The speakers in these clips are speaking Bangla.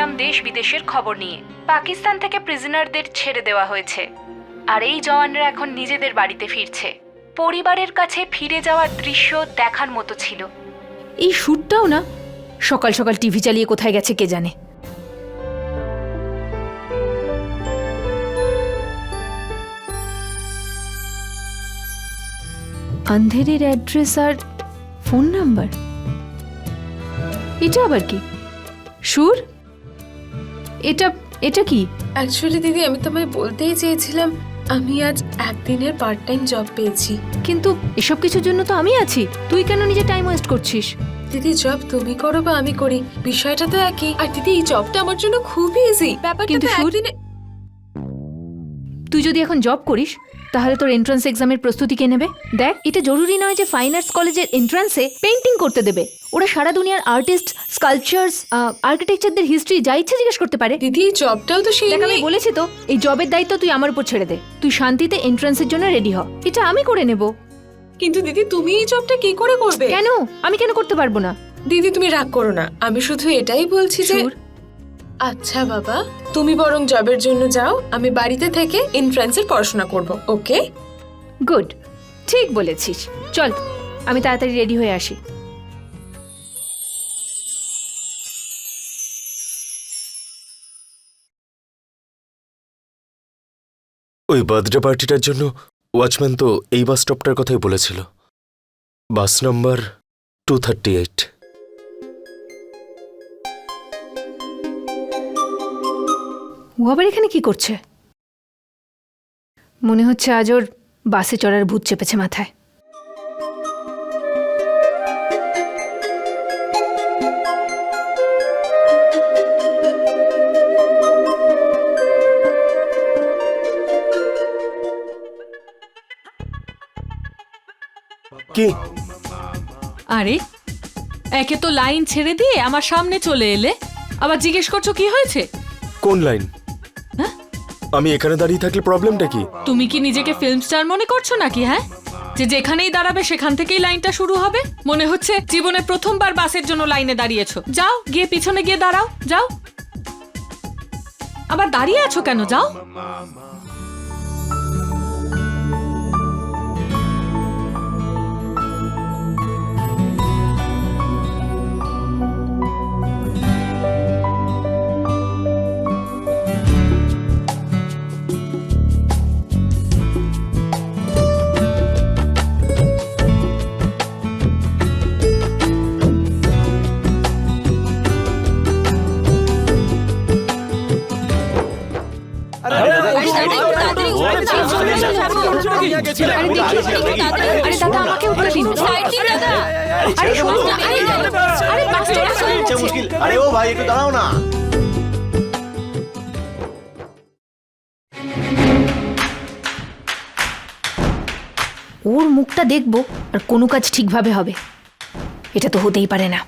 এলাম দেশ বিদেশের খবর নিয়ে। পাকিস্তান থেকে প্রিজনারদের ছেড়ে দেওয়া হয়েছে। আর এই জওয়ানরা এখন নিজেদের বাড়িতে ফিরছে। পরিবারের কাছে ফিরে যাওয়ার দৃশ্য দেখার মতো ছিল। এই শ্যুটটাও না? সকাল সকাল টিভি চালিয়ে কোথায় গেছে কে জানে? আন্ধেরের অ্যাড্রেস আর ফোন নাম্বার এটা আবার কি? সুর? এটা এটা কি? অ্যাকচুয়ালি দিদি আমি তোমায় বলতেই চেয়েছিলাম আমি আজ একদিনের পার্ট টাইম জব পেয়েছি। কিন্তু এসব কিছুর জন্য তো আমি আছি। তুই কেন নিজে টাইম ওয়েস্ট করছিস? দিদি জব তুমি করো বা আমি করি বিষয়টা তো একই। আর দিদি এই জবটা আমার জন্য খুবই ইজি ব্যাপারটা কিন্তু তো একদিনে তুই যদি এখন জব করিস তাহলে তোর এন্ট্রান্স এক্সামের প্রস্তুতি কে নেবে? দেখ এটা জরুরি নয় যে ফাইন আর্টস কলেজের এন্ট্রান্সে পেন্টিং করতে দেবে। ওরা সারা দুনিয়ার আর্টিস্ট স্কাল্পচার্স আর্কিটেকচারদের হিস্ট্রি যা ইচ্ছে জিজ্ঞেস করতে পারে। দিদি জবটাও তো সেই আমি বলেছি তো এই জবের দায়িত্ব তুই আমার উপর ছেড়ে দে। তুই শান্তিতে এন্ট্রান্সের জন্য রেডি হ। এটা আমি করে নেব। কিন্তু দিদি তুমি এই জবটা কি করে করবে? কেন? আমি কেন করতে পারব না? দিদি তুমি রাগ করো না। আমি শুধু এটাই বলছি যে আচ্ছা বাবা। তুমি বরং জবের জন্য যাও। আমি বাড়িতে থেকে এন্ট্রান্সের পড়াশোনা করব ওকে? গুড। ঠিক বলেছিস। চল আমি তাড়াতাড়ি রেডি হয়ে আসি। ওই বার্থডে পার্টিটার জন্য ওয়াচম্যান তো এই বাস স্টপটার কথাই বলেছিল। Bus number two thirty eight ও আবার এখানে কি করছে? মনে হচ্ছে আজ ওর বাসে চড়ার ভূত চেপেছে মাথায়। কি? আরে একে তো লাইন ছেড়ে দিয়ে আমার সামনে চলে এলে। আবার জিজ্ঞেস করছ কি হয়েছে? কোন লাইন? আমি এখানে দাঁড়িয়ে থাকলে প্রবলেমটা কি? তুমি কি নিজেকে ফিল্ম স্টার মনে করছ নাকি হ্যাঁ? যে যেখানেই দাঁড়াবে সেখান থেকেই লাইনটা শুরু হবে? মনে হচ্ছে জীবনে প্রথমবার বাসের জন্য লাইনে দাঁড়িয়েছো। যাও, গিয়ে পিছনে গিয়ে দাঁড়াও, যাও। আবার দাঁড়িয়ে আছো কেন? যাও। আরে দাদা আমাকে উঠে দিন। আরে শোনো না, আরে আরে বাস চলে চলে আরে ও ভাই একটু দাঁড়াও না। ওর মুখটা দেখব আর কোনো কাজ ঠিকভাবে হবে। এটা তো হতেই পারে না।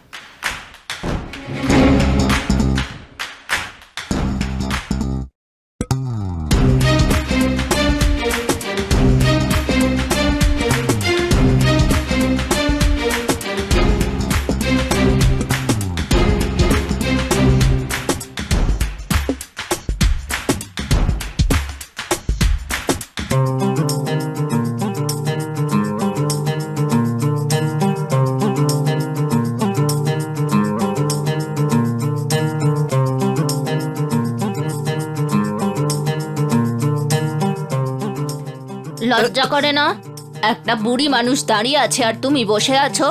লজ্জা করে না? একটা বুড়ি মানুষ দাঁড়িয়ে আছে আর তুমি বসে আছো।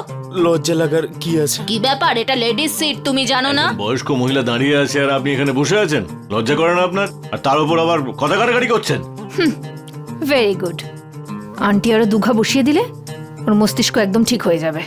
লজ্জা লাগার কি আছে? কি ব্যাপার? এটা লেডিস সিট তুমি জানো না? বয়স্ক মহিলা দাঁড়িয়ে আছে আর আপনি এখানে বসে আছেন? লজ্জা করে না আপনার? আর তার উপর আবার কথা কাটাকাটি করছেন? ভেরি গুড আন্টি আরও দুঘা বসিয়ে দিলে? ওর মস্তিষ্ক একদম ঠিক হয়ে যাবে।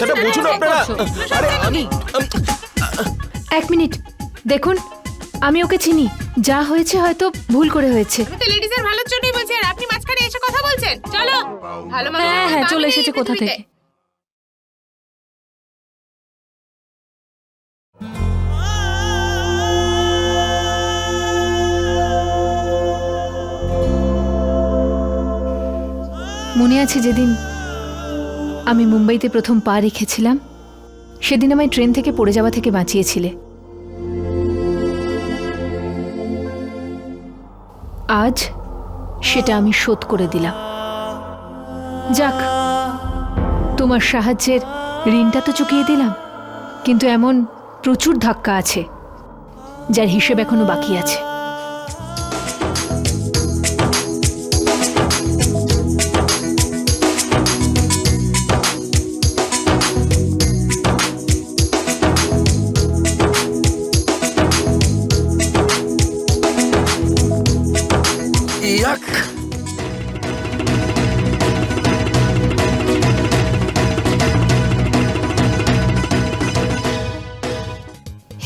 কথাটা বুঝুন আপনারা? আরে আমি এক মিনিট দেখুন আমি ওকে চিনি। যা হয়েছে হয়তো ভুল করে হয়েছে। আমি তো লেডিজের ভালোর জন্যই বলছি আর আপনি মাঝখানে এসে কথা বলছেন। চলো। ভালো মানুষ হ্যাঁ হ্যাঁ চলে এসেছে কোথা থেকে? মনে আছে যেদিন আমি মুম্বাইতে প্রথম পা রেখেছিলাম। সেদিন আমায় ট্রেন থেকে পড়ে যাওয়া থেকে বাঁচিয়েছিলে। আজ সেটা আমি শোধ করে দিলাম। যাক, তোমার সাহায্যের ঋণটা তো চুকিয়ে দিলাম, কিন্তু এমন প্রচুর ধাক্কা আছে, যার হিসেব এখনও বাকি আছে।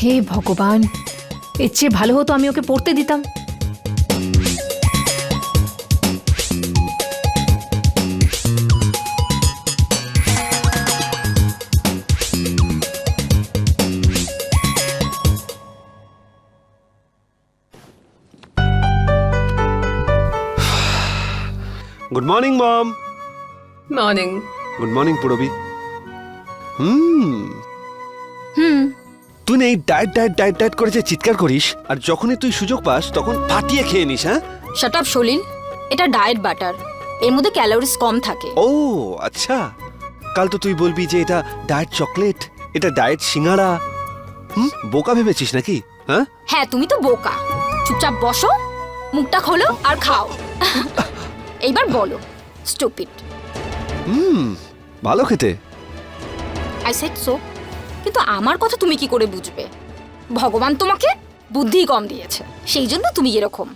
হে ভগবান এর চেয়ে ভালো হতো আমি ওকে পড়তে দিতাম। Good morning mom morning good morning Purabi hmm এই ডায়েট ডায়েট ডায়েট ডায়েট করে যে চিৎকার করিস আর যখনই তুই সুযোগ পাস তখন ফাটিয়ে খেয়ে নিস হ্যাঁ? Shut up Salil. এটা ডায়েট বাটার। এর মধ্যে ক্যালোরিজ কম থাকে। ও আচ্ছা। কাল তো তুই বলবি যে এটা ডায়েট চকলেট এটা ডায়েট সিঙ্গারা হুম? বোকা ভেবেছিস নাকি? হ্যাঁ? হ্যাঁ তুমি তো বোকা। চুপচাপ বসো মুখটা খোলো আর খাও। এইবার বলো স্টুপিড হুম ভালো খেতে। আই সেড সো কিন্তু আমার কথা তুমি কি করে বুঝবে? ভগবান তোমাকে বুদ্ধি কম দিয়েছে সেই জন্য তুমি এরকম।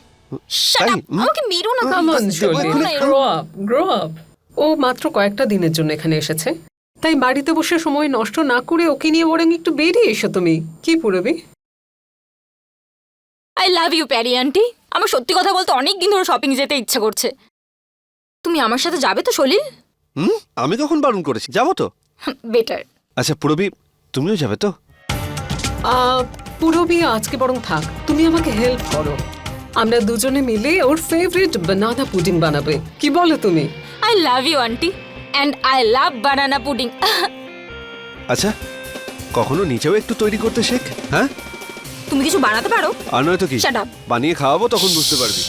Shut up! আমাকে মেরো না কাম অন please. জলি মেরো না এরকম। গ্রো আপ গ্রো আপ ও মাত্র কয়েকটা দিনের জন্য এখানে এসেছে। তাই বাড়িতে বসে সময় নষ্ট না করে ওকে নিয়ে বরং একটু বেরিয়ে এসো তুমি। কি Purabi? I love you Pari aunty আমার সত্যি কথা বলতে অনেক দিন ধরে শপিং যেতে ইচ্ছে করছে। তুমি আমার সাথে যাবে তো সলিল? হুম? আমি কখন বারণ করেছি? যাব তো? বেটার আচ্ছা পুরবি তুমিও যাবে তো? আহ, পুরবি আজকে বরং থাক। তুমি আমাকে হেল্প করো। আমরা দুজনে মিলে ওর ফেভারিট বানানা পুডিং বানাবে। কি বলো তুমি? I love you aunty and I love banana pudding আচ্ছা কখনো নিচেও একটু তৈরি করতে শেখ হ্যাঁ? তুমি কিছু বানাতে পারো? আর নয়তো কি? Shut up. বানিয়ে খাওয়াবো তখন বুঝতে পারবি।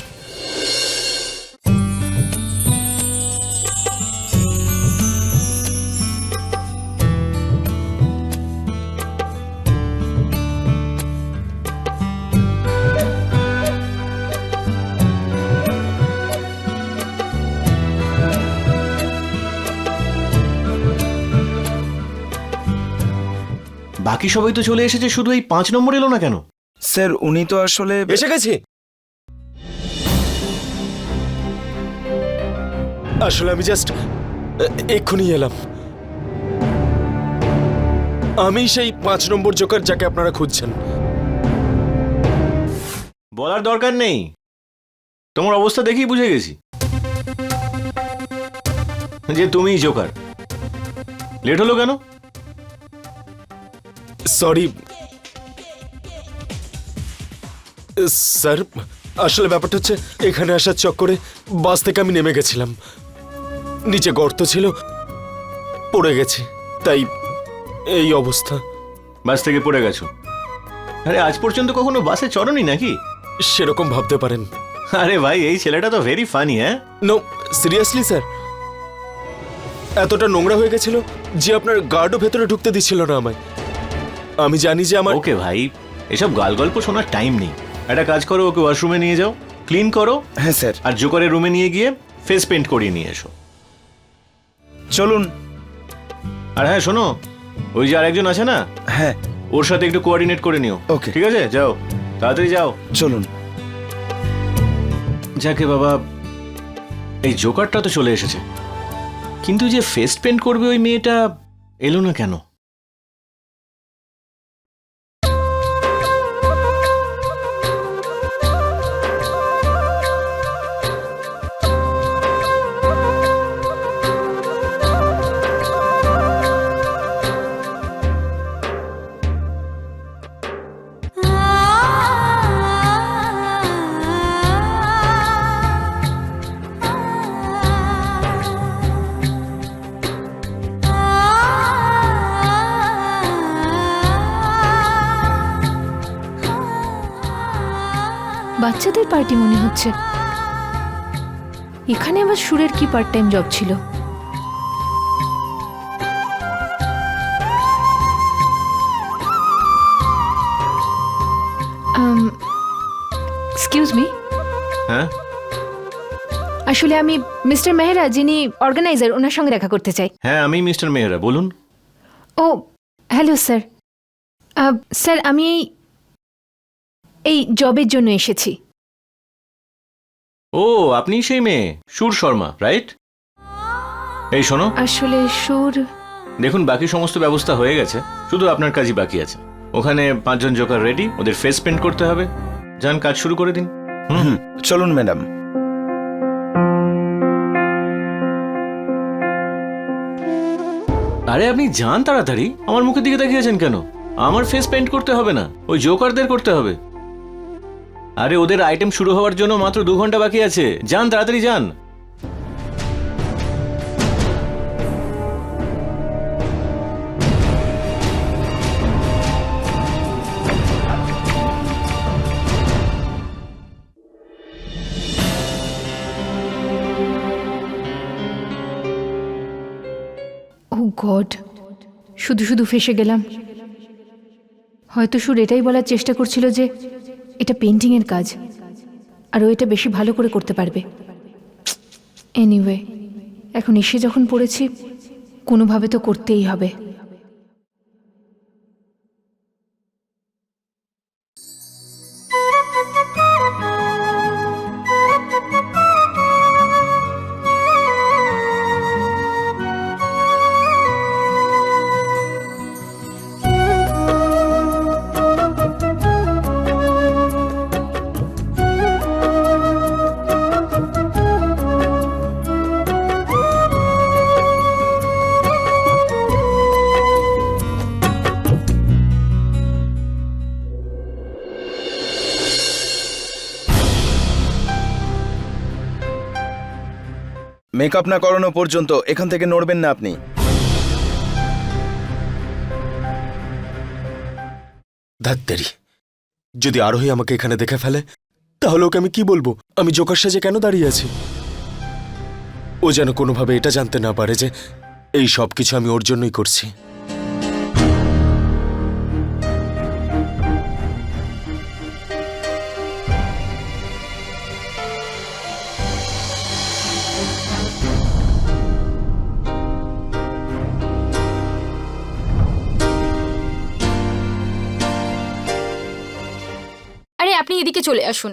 বাকি সবাই তো চলে এসেছে শুধু এই পাঁচ নম্বর এলো না কেন? স্যার উনি তো আসলে এসে গেছি? আসলে আমি জাস্ট এক্ষুনি এলাম। আমি সেই পাঁচ নম্বর জোকার যাকে আপনারা খুঁজছেন। বলার দরকার নেই। তোমার অবস্থা দেখেই বুঝে গেছি। যে তুমিই জোকার। লেট হলো কেন? সরি। স্যার আসলে ব্যাপারটা হচ্ছে এখানে আসার চক্করে বাস থেকে আমি নেমে গেছিলাম। নিচে গর্ত ছিল পড়ে গেছি তাই এই অবস্থা। বাস থেকে পড়ে গেছো? আরে আজ পর্যন্ত কখনো বাসে চড়নি নাকি? সেরকম ভাবতে পারেন। আরে ভাই এই ছেলেটা তো ভেরি ফানি হ্যাঁ? নো সিরিয়াসলি স্যার এতটা নোংরা হয়ে গেছিল যে আপনার গার্ডও ভেতরে ঢুকতে দিচ্ছিল না আমায়। আমি জানি যে আমার ওকে ভাই এসব গাল গল্প শোনার টাইম নেই। একটা কাজ করো ওকে ওয়াশরুমে নিয়ে যাও ক্লিন করো হ্যাঁ স্যার। আর জোকারের রুমে নিয়ে গিয়ে ফেস পেন্ট করিয়ে নিয়ে এসো। চলুন। আর হ্যাঁ শোনো ওই যে আরেকজন আছে না? হ্যাঁ। ওর সাথে একটু কোঅর্ডিনেট করে নিও। ওকে। ঠিক আছে? যাও। তাড়াতাড়ি যাও। চলুন। যাকে বাবা এই জোকারটা তো চলে এসেছে। কিন্তু যে ফেস পেন্ট করবে ওই মেয়েটা এলো না কেন? বাচ্চাদের পার্টি মনে হচ্ছে। এখানে আবার সুরের কি পার্ট টাইম জব ছিল এক্সকিউজ মি হ্যাঁ? আসলে আমি মিস্টার মেহরা যিনি অর্গানাইজার ওনার সঙ্গে দেখা করতে চাই। হ্যাঁ আমি মিস্টার মেহরা বলুন। ও হ্যালো স্যার স্যার আমি এই এই জবের জন্য এসেছি। ও আপনি সেই মেয়ে। সুর শর্মা রাইট এই শোনো। আসলে সুর দেখুন বাকি সমস্ত ব্যবস্থা হয়ে গেছে। শুধু আপনার কাজই বাকি আছে। ওখানে পাঁচজন জোকার রেডি ওদের ফেস পেন্ট করতে হবে। যান কাজ শুরু করে দিন। হুম? চলুন ম্যাডাম। আরে আপনি যান তাড়াতাড়ি। আমার মুখের দিকে তাকিয়েছেন কেন? আমার ফেস পেন্ট করতে হবে না। ওই জোকারদের করতে হবে। আরে, ওদের আইটেম শুরু হওয়ার জন্য মাত্র দু ঘণ্টা বাকি আছে। যান, তাড়াতাড়ি যান। ও গড, শুধু শুধু ফেসে গেলাম। হয়তো সুর এটাই বলার চেষ্টা করছিল যে এটা পেন্টিংয়ের কাজ। আর ও এটা বেশি ভালো করে করতে পারবে। এনিওয়ে এখন এসে যখন পড়েছি, কোনোভাবে তো করতেই হবে। মেকআপ না করানো পর্যন্ত এখান থেকে নড়বেন না আপনি। ধাত্তেরি যদি আরোহী আমাকে এখানে দেখে ফেলে, তাহলে ওকে আমি কি বলব? আমি জোকার সাজে কেন দাঁড়িয়ে আছি? ও যেন কোনোভাবে এটা জানতে না পারে যে এই সব কিছু আমি ওর জন্যই করছি। আপনি এদিকে চলে আসুন।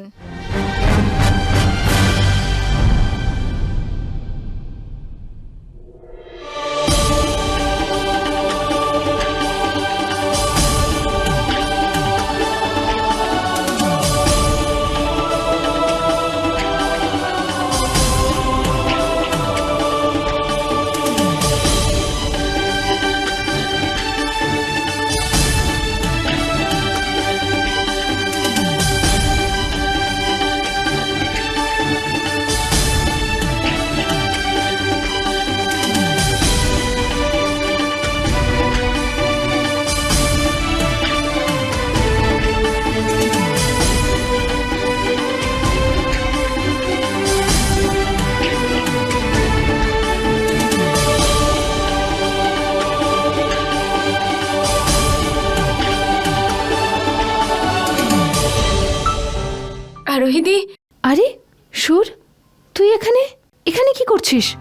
তুই এখানে? এখানে কি করছিস?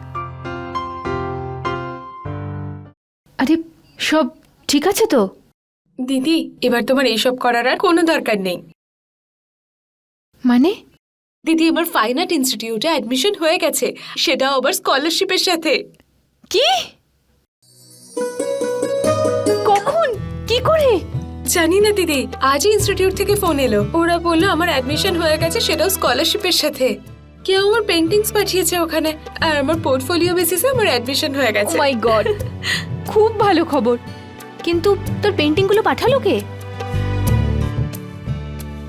আরে সব ঠিক আছে তো? দিদি এবার তোমার এইসব করার আর কোনো দরকার নেই। মানে? দিদি আমার ফাইন আর্ট ইনস্টিটিউটে অ্যাডমিশন হয়ে গেছে। সেটা আবার স্কলারশিপের সাথে। কি? কখন? কি করে? জানি না দিদি আজই ইনস্টিটিউট থেকে ফোন এলো। ওরা বলল আমার অ্যাডমিশন হয়ে গেছে সেটাও স্কলারশিপের সাথে। কেউ আমার পেন্টিংস পাঠিয়েছে ওখানে আর আমার পোর্টফোলিও বেসিসে আমার অ্যাডমিশন হয়ে গেছে। মাই গড খুব ভালো খবর। কিন্তু তোর পেন্টিংগুলো পাঠালো কে?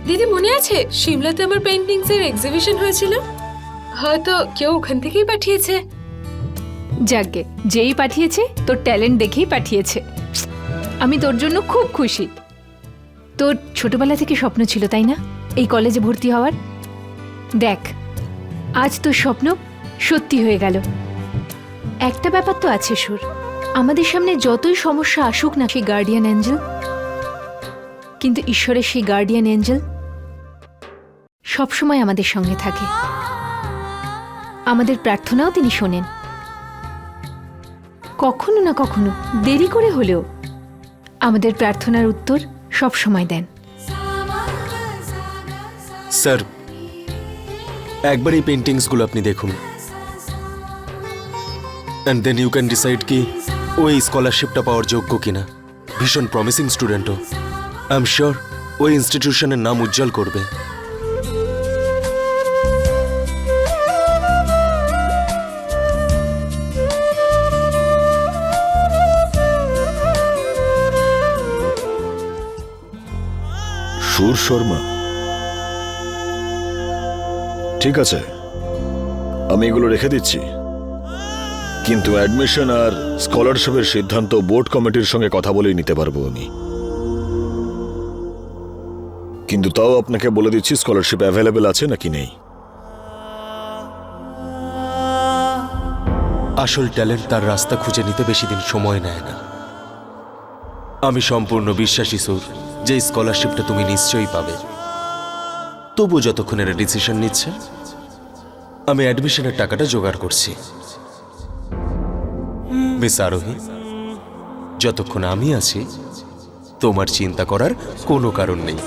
দিদি মনে আছে? সিমলাতে আমার পেন্টিংস এর এক্সিবিশন হয়েছিল। হয়তো কেউ ওখান থেকেই পাঠিয়েছে। যাকে যেই পাঠিয়েছে তোর ট্যালেন্ট দেখেই পাঠিয়েছে। আমি তোর জন্য খুব খুশি। তোর ছোটবেলা থেকে স্বপ্ন ছিল তাই না? এই কলেজে ভর্তি হওয়ার? দেখ আজ তোর স্বপ্ন সত্যি হয়ে গেল। একটা ব্যাপার তো আছে, সুর। আমাদের সামনে যতই সমস্যা আসুক না, সেই গার্ডিয়ান অ্যাঞ্জেল কিন্তু ঈশ্বরের সেই গার্ডিয়ান অ্যাঞ্জেল সবসময় আমাদের সঙ্গে থাকে। আমাদের প্রার্থনাও তিনি শোনেন। কখনো না কখনো দেরি করে হলেও আমাদের প্রার্থনার উত্তর সব সময় দেন। স্যার একবার এই পেন্টিংসগুলো আপনি দেখুন। And then you can decide কি, ও এই স্কলারশিপটা পাওয়ার যোগ্য কিনা। ভীষণ প্রমিসিং স্টুডেন্টও আই এম শিওর ওই ইনস্টিটিউশনের নাম উজ্জ্বল করবে। সুর শর্মা। ঠিক আছে। আমি এগুলো রেখে দিচ্ছি। কিন্তু অ্যাডমিশন আর স্কলারশিপের সিদ্ধান্ত বোর্ড কমিটির সঙ্গে কথা বলেই নিতে পারব আমি। কিন্তু তাও আপনাকে বলে দিচ্ছি স্কলারশিপ অ্যাভেলেবেল আছে নাকি নেই? আসল ট্যালেন্ট তার রাস্তা খুঁজে নিতে বেশি দিন সময় নেয় না। আমি সম্পূর্ণ বিশ্বাসী সুর যে স্কলারশিপটা তুমি নিশ্চয়ই পাবে। তবু যতক্ষণ এরা ডিসিশন নিচ্ছে আমি অ্যাডমিশনের টাকাটা জোগাড় করছি। মিস আরোহী, যতক্ষণ আমি আছি, তোমার চিন্তা করার কোনো কারণ নেই।